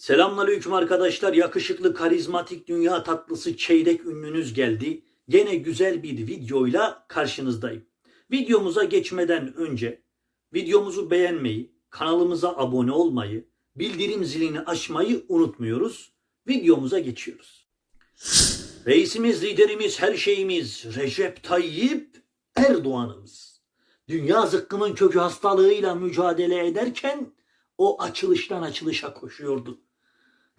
Selamünaleyküm arkadaşlar. Yakışıklı, karizmatik, dünya tatlısı çeyrek ünlünüz geldi. Gene güzel bir videoyla karşınızdayım. Videomuza geçmeden önce videomuzu beğenmeyi, kanalımıza abone olmayı, bildirim zilini açmayı unutmuyoruz. Videomuza geçiyoruz. Reisimiz, liderimiz, her şeyimiz Recep Tayyip Erdoğan'ımız. Dünya zıkkımın kökü hastalığıyla mücadele ederken o açılıştan açılışa koşuyordu.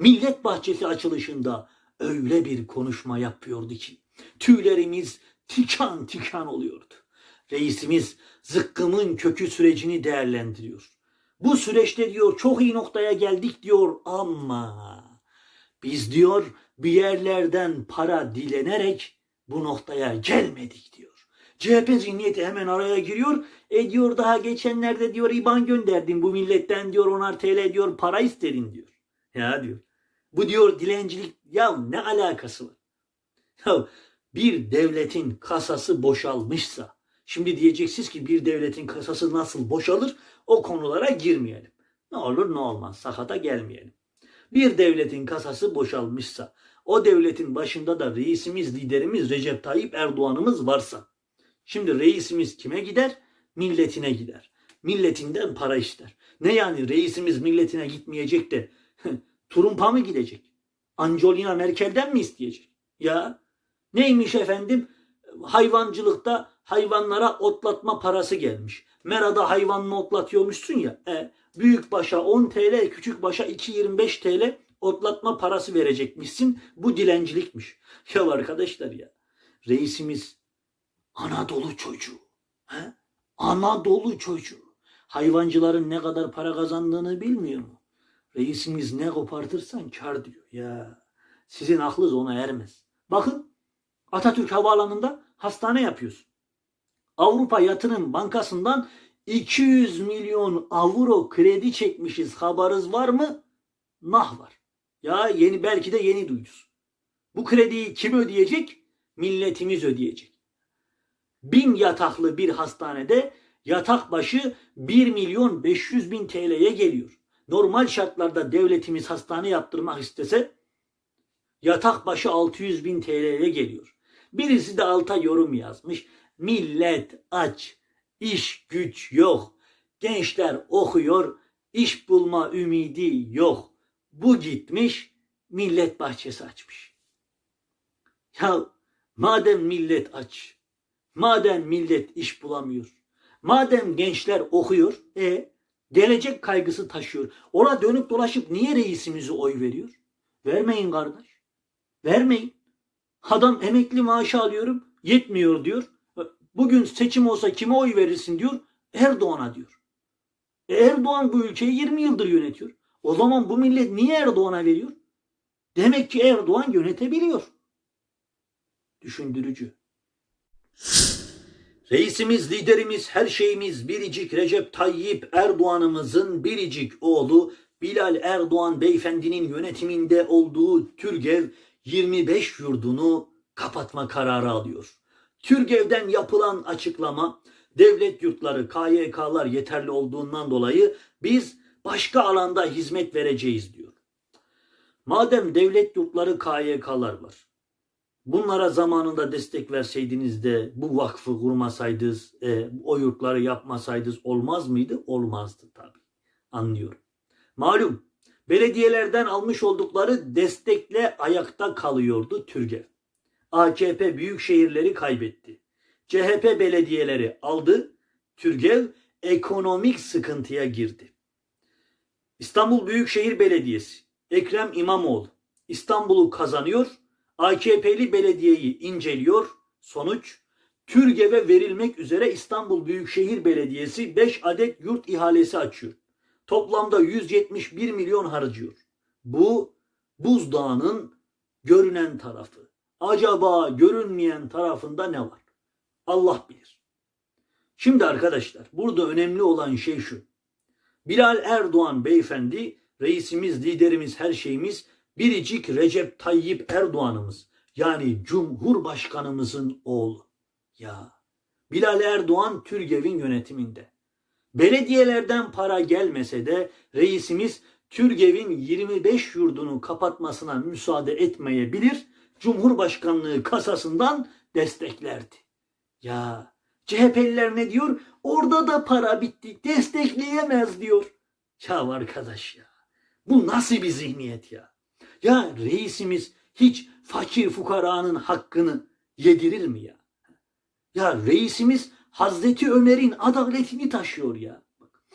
Millet Bahçesi açılışında öyle bir konuşma yapıyordu ki tüylerimiz tikan tikan oluyordu. Reisimiz zıkkımın kökü sürecini değerlendiriyor. Bu süreçte diyor çok iyi noktaya geldik diyor ama biz diyor bir yerlerden para dilenerek bu noktaya gelmedik diyor. CHP zihniyeti hemen araya giriyor. E diyor daha geçenlerde diyor IBAN gönderdim bu milletten diyor 10'ar TL diyor para isterim diyor. Ya diyor. Bu diyor dilencilik ya ne alakası var? Ya bir devletin kasası boşalmışsa şimdi diyeceksiniz ki bir devletin kasası nasıl boşalır o konulara girmeyelim. Ne olur ne olmaz sakata gelmeyelim. Bir devletin kasası boşalmışsa o devletin başında da reisimiz liderimiz Recep Tayyip Erdoğan'ımız varsa Şimdi reisimiz kime gider? Milletine gider. Milletinden para ister. Ne yani reisimiz milletine gitmeyecek de Trumpa mı gidecek? Angelina Merkel'den mi isteyecek? Ya neymiş efendim? Hayvancılıkta hayvanlara otlatma parası gelmiş. Merada hayvanını otlatıyormuşsun ya. E, büyük başa 10 TL, küçük başa 2.25 TL otlatma parası verecekmişsin. Bu dilencilikmiş. Ya arkadaşlar ya. Reisimiz Anadolu çocuğu. He? Anadolu çocuğu. Hayvancıların ne kadar para kazandığını bilmiyor mu? Reisimiz ne kopartırsan kar diyor. Ya sizin aklınız ona ermez. Bakın Atatürk Havaalanı'nda hastane yapıyorsun. Avrupa Yatırım Bankası'ndan 200 milyon avro kredi çekmişiz. Haberiniz var mı? Nah var. Ya yeni belki de yeni duydunuz. Bu krediyi kim ödeyecek? Milletimiz ödeyecek bin yataklı bir hastanede yatak başı 1 milyon 500 bin TL'ye geliyor. Normal şartlarda devletimiz hastane yaptırmak istese yatak başı 600 bin TL'ye geliyor. Birisi de alta yorum yazmış. Millet aç, iş güç yok. Gençler okuyor, iş bulma ümidi yok. Bu gitmiş, millet bahçesi açmış. Ya madem millet aç, Madem millet iş bulamıyor, madem gençler okuyor, e gelecek kaygısı taşıyor. Ona dönüp dolaşıp niye reisimizi oy veriyor? Vermeyin kardeş. Vermeyin. Adam emekli maaşı alıyorum, yetmiyor diyor. Bugün seçim olsa kime oy verirsin diyor. Erdoğan'a diyor. Erdoğan bu ülkeyi 20 yıldır yönetiyor. O zaman bu millet niye Erdoğan'a veriyor? Demek ki Erdoğan yönetebiliyor. Düşündürücü. Reisimiz, liderimiz, her şeyimiz biricik Recep Tayyip Erdoğan'ımızın biricik oğlu Bilal Erdoğan beyefendinin yönetiminde olduğu Türgev 25 yurdunu kapatma kararı alıyor. Türgev'den yapılan açıklama devlet yurtları, KYK'lar yeterli olduğundan dolayı biz başka alanda hizmet vereceğiz diyor. Madem devlet yurtları, KYK'lar var. Bunlara zamanında destek verseydiniz de bu vakfı kurmasaydınız, e, o yurtları yapmasaydınız olmaz mıydı? Olmazdı tabii. Anlıyorum. Malum belediyelerden almış oldukları destekle ayakta kalıyordu Türgev. AKP büyük şehirleri kaybetti. CHP belediyeleri aldı. Türgev ekonomik sıkıntıya girdi. İstanbul Büyükşehir Belediyesi Ekrem İmamoğlu İstanbul'u kazanıyor AKP'li belediyeyi inceliyor. Sonuç Türgev'e verilmek üzere İstanbul Büyükşehir Belediyesi 5 adet yurt ihalesi açıyor. Toplamda 171 milyon harcıyor. Bu buzdağının görünen tarafı. Acaba görünmeyen tarafında ne var? Allah bilir. Şimdi arkadaşlar burada önemli olan şey şu. Bilal Erdoğan beyefendi reisimiz, liderimiz, her şeyimiz biricik Recep Tayyip Erdoğan'ımız yani Cumhurbaşkanımızın oğlu. Ya Bilal Erdoğan Türgev'in yönetiminde. Belediyelerden para gelmese de reisimiz Türgev'in 25 yurdunu kapatmasına müsaade etmeyebilir, Cumhurbaşkanlığı kasasından desteklerdi. Ya CHP'liler ne diyor? Orada da para bitti, destekleyemez diyor. Ya arkadaş ya, bu nasıl bir zihniyet ya? Ya reisimiz hiç fakir fukaranın hakkını yedirir mi ya? Ya reisimiz Hazreti Ömer'in adaletini taşıyor ya.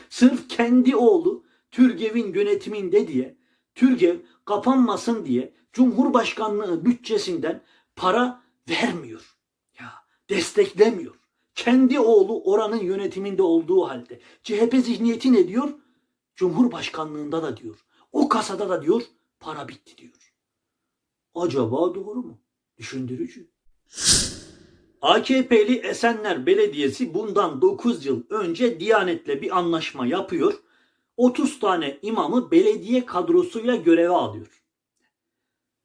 Sırf kendi oğlu Türgev'in yönetiminde diye, Türgev kapanmasın diye Cumhurbaşkanlığı bütçesinden para vermiyor. Ya desteklemiyor. Kendi oğlu oranın yönetiminde olduğu halde. CHP zihniyeti ne diyor? Cumhurbaşkanlığında da diyor. O kasada da diyor para bitti diyor. Acaba doğru mu? Düşündürücü. AKP'li Esenler Belediyesi bundan 9 yıl önce Diyanet'le bir anlaşma yapıyor. 30 tane imamı belediye kadrosuyla göreve alıyor.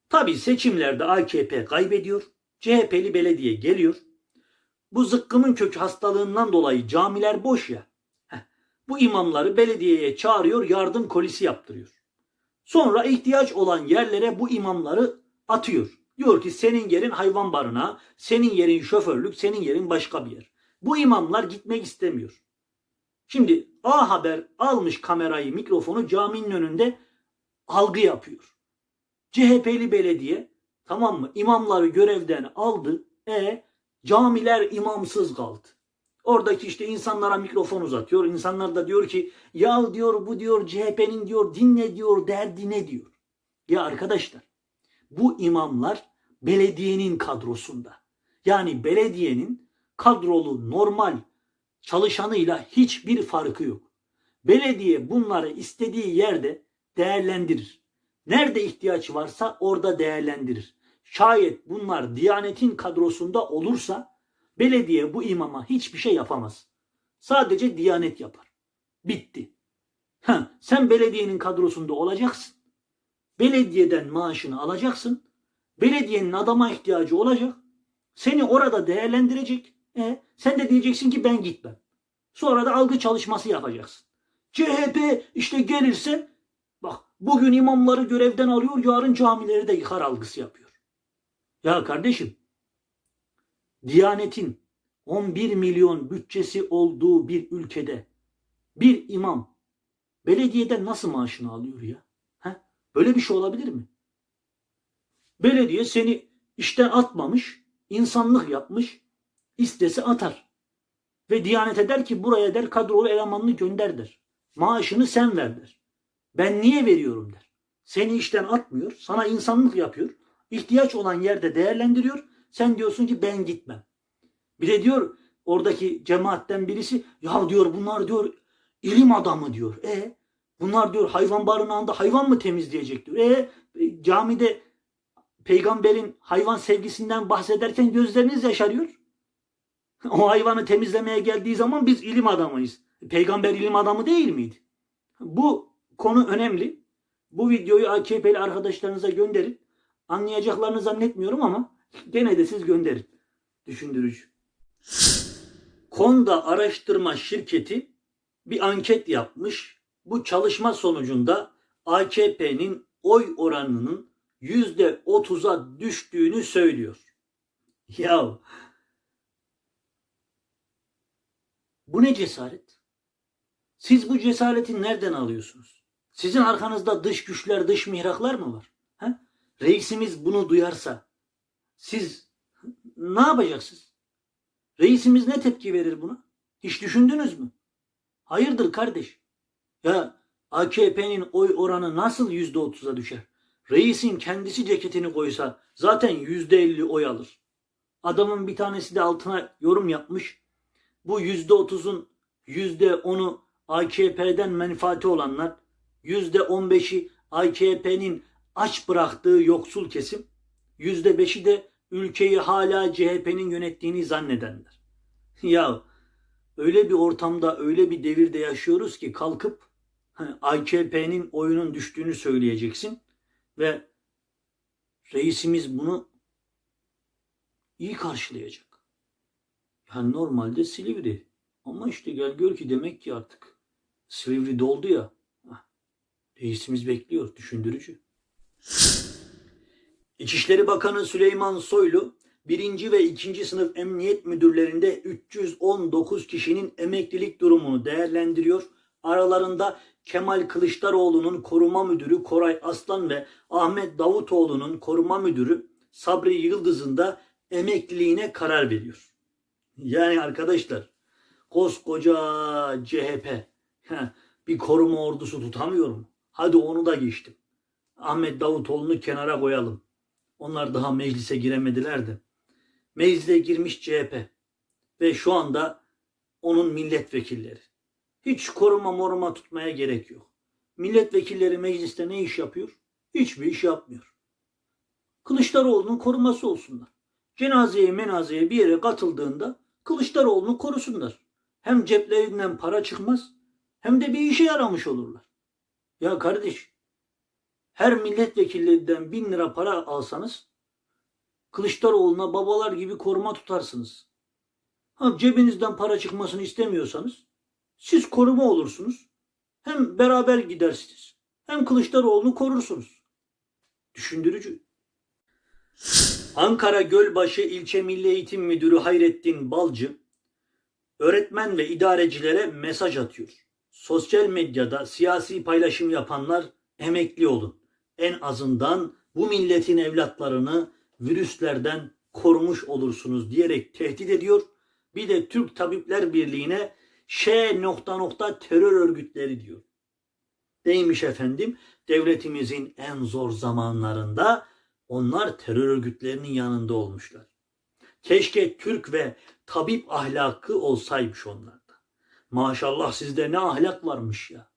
Tabi seçimlerde AKP kaybediyor. CHP'li belediye geliyor. Bu zıkkımın kökü hastalığından dolayı camiler boş ya. Heh, bu imamları belediyeye çağırıyor, yardım kolisi yaptırıyor. Sonra ihtiyaç olan yerlere bu imamları atıyor. Diyor ki senin yerin hayvan barınağı, senin yerin şoförlük, senin yerin başka bir yer. Bu imamlar gitmek istemiyor. Şimdi A Haber almış kamerayı, mikrofonu caminin önünde algı yapıyor. CHP'li belediye tamam mı imamları görevden aldı. E camiler imamsız kaldı. Oradaki işte insanlara mikrofon uzatıyor. İnsanlar da diyor ki ya diyor bu diyor CHP'nin diyor dinle diyor derdi ne diyor. Ya arkadaşlar bu imamlar belediyenin kadrosunda. Yani belediyenin kadrolu normal çalışanıyla hiçbir farkı yok. Belediye bunları istediği yerde değerlendirir. Nerede ihtiyaç varsa orada değerlendirir. Şayet bunlar Diyanet'in kadrosunda olursa belediye bu imama hiçbir şey yapamaz. Sadece Diyanet yapar. Bitti. Ha, sen belediyenin kadrosunda olacaksın. Belediyeden maaşını alacaksın. Belediyenin adama ihtiyacı olacak. Seni orada değerlendirecek. E, sen de diyeceksin ki ben gitmem. Sonra da algı çalışması yapacaksın. CHP işte gelirse bak bugün imamları görevden alıyor yarın camileri de yıkar algısı yapıyor. Ya kardeşim Diyanetin 11 milyon bütçesi olduğu bir ülkede bir imam belediyeden nasıl maaşını alıyor ya? He? Böyle bir şey olabilir mi? Belediye seni işten atmamış, insanlık yapmış, istese atar. Ve Diyanete der ki buraya der kadrolu elemanını gönder der. Maaşını sen ver der. Ben niye veriyorum der. Seni işten atmıyor, sana insanlık yapıyor. İhtiyaç olan yerde değerlendiriyor. Sen diyorsun ki ben gitmem. Bir de diyor oradaki cemaatten birisi ya diyor bunlar diyor ilim adamı diyor. E bunlar diyor hayvan barınağında hayvan mı temizleyecek diyor. E, camide peygamberin hayvan sevgisinden bahsederken gözleriniz yaşarıyor. O hayvanı temizlemeye geldiği zaman biz ilim adamıyız. Peygamber ilim adamı değil miydi? Bu konu önemli. Bu videoyu AKP'li arkadaşlarınıza gönderin. Anlayacaklarını zannetmiyorum ama gene de siz gönderin. Düşündürücü. Konda araştırma şirketi bir anket yapmış. Bu çalışma sonucunda AKP'nin oy oranının yüzde otuza düştüğünü söylüyor. Ya bu ne cesaret? Siz bu cesareti nereden alıyorsunuz? Sizin arkanızda dış güçler, dış mihraklar mı var? Ha? Reisimiz bunu duyarsa siz ne yapacaksınız? Reisimiz ne tepki verir buna? Hiç düşündünüz mü? Hayırdır kardeş? Ya AKP'nin oy oranı nasıl yüzde otuza düşer? Reisin kendisi ceketini koysa zaten yüzde elli oy alır. Adamın bir tanesi de altına yorum yapmış. Bu yüzde otuzun yüzde onu AKP'den menfaati olanlar, yüzde on beşi AKP'nin aç bıraktığı yoksul kesim, yüzde beşi de ülkeyi hala CHP'nin yönettiğini zannedenler. Ya öyle bir ortamda, öyle bir devirde yaşıyoruz ki kalkıp hani AKP'nin oyunun düştüğünü söyleyeceksin ve reisimiz bunu iyi karşılayacak. Yani normalde Silivri. Ama işte gel gör ki demek ki artık Silivri doldu ya. Reisimiz bekliyor. Düşündürücü. İçişleri Bakanı Süleyman Soylu, birinci ve ikinci sınıf emniyet müdürlerinde 319 kişinin emeklilik durumunu değerlendiriyor. Aralarında Kemal Kılıçdaroğlu'nun koruma müdürü Koray Aslan ve Ahmet Davutoğlu'nun koruma müdürü Sabri Yıldız'ın da emekliliğine karar veriyor. Yani arkadaşlar koskoca CHP bir koruma ordusu tutamıyor mu? Hadi onu da geçtim. Ahmet Davutoğlu'nu kenara koyalım. Onlar daha meclise giremediler de. Meclise girmiş CHP ve şu anda onun milletvekilleri. Hiç koruma moruma tutmaya gerek yok. Milletvekilleri mecliste ne iş yapıyor? Hiçbir iş yapmıyor. Kılıçdaroğlu'nun koruması olsunlar. Cenazeye menazeye bir yere katıldığında Kılıçdaroğlu'nu korusunlar. Hem ceplerinden para çıkmaz hem de bir işe yaramış olurlar. Ya kardeş her milletvekillerinden bin lira para alsanız Kılıçdaroğlu'na babalar gibi koruma tutarsınız. Ha, cebinizden para çıkmasını istemiyorsanız siz koruma olursunuz. Hem beraber gidersiniz. Hem Kılıçdaroğlu'nu korursunuz. Düşündürücü. Ankara Gölbaşı İlçe Milli Eğitim Müdürü Hayrettin Balcı öğretmen ve idarecilere mesaj atıyor. Sosyal medyada siyasi paylaşım yapanlar emekli olun. En azından bu milletin evlatlarını virüslerden korumuş olursunuz diyerek tehdit ediyor. Bir de Türk Tabipler Birliği'ne Ş nokta nokta terör örgütleri diyor. Neymiş efendim? Devletimizin en zor zamanlarında onlar terör örgütlerinin yanında olmuşlar. Keşke Türk ve tabip ahlakı olsaymış onlarda. Maşallah sizde ne ahlak varmış ya.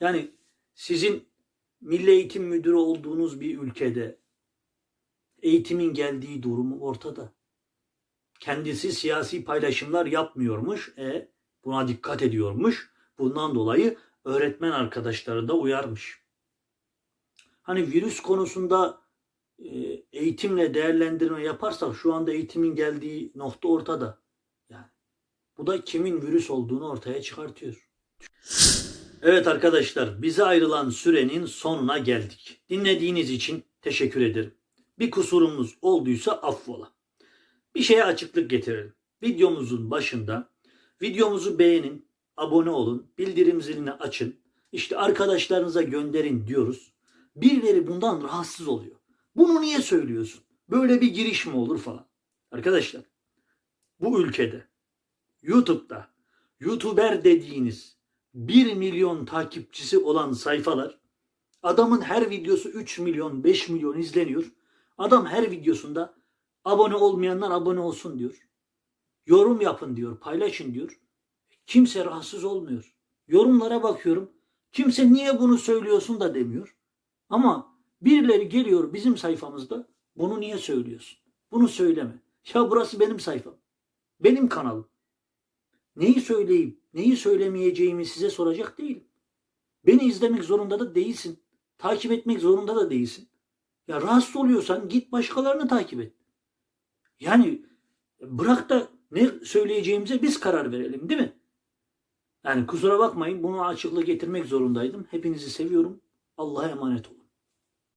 Yani sizin milli eğitim müdürü olduğunuz bir ülkede eğitimin geldiği durumu ortada. Kendisi siyasi paylaşımlar yapmıyormuş. E buna dikkat ediyormuş. Bundan dolayı öğretmen arkadaşları da uyarmış. Hani virüs konusunda e, eğitimle değerlendirme yaparsak şu anda eğitimin geldiği nokta ortada. Yani bu da kimin virüs olduğunu ortaya çıkartıyor. Evet arkadaşlar bize ayrılan sürenin sonuna geldik. Dinlediğiniz için teşekkür ederim. Bir kusurumuz olduysa affola. Bir şeye açıklık getirelim. Videomuzun başında videomuzu beğenin, abone olun, bildirim zilini açın. İşte arkadaşlarınıza gönderin diyoruz. Birileri bundan rahatsız oluyor. Bunu niye söylüyorsun? Böyle bir giriş mi olur falan. Arkadaşlar bu ülkede YouTube'da YouTuber dediğiniz 1 milyon takipçisi olan sayfalar adamın her videosu 3 milyon 5 milyon izleniyor. Adam her videosunda abone olmayanlar abone olsun diyor. Yorum yapın diyor, paylaşın diyor. Kimse rahatsız olmuyor. Yorumlara bakıyorum. Kimse niye bunu söylüyorsun da demiyor. Ama birileri geliyor bizim sayfamızda bunu niye söylüyorsun? Bunu söyleme. Ya burası benim sayfam. Benim kanalım. Neyi söyleyeyim, neyi söylemeyeceğimi size soracak değilim. Beni izlemek zorunda da değilsin. Takip etmek zorunda da değilsin. Ya rahatsız oluyorsan git başkalarını takip et. Yani bırak da ne söyleyeceğimize biz karar verelim değil mi? Yani kusura bakmayın bunu açıklık getirmek zorundaydım. Hepinizi seviyorum. Allah'a emanet olun.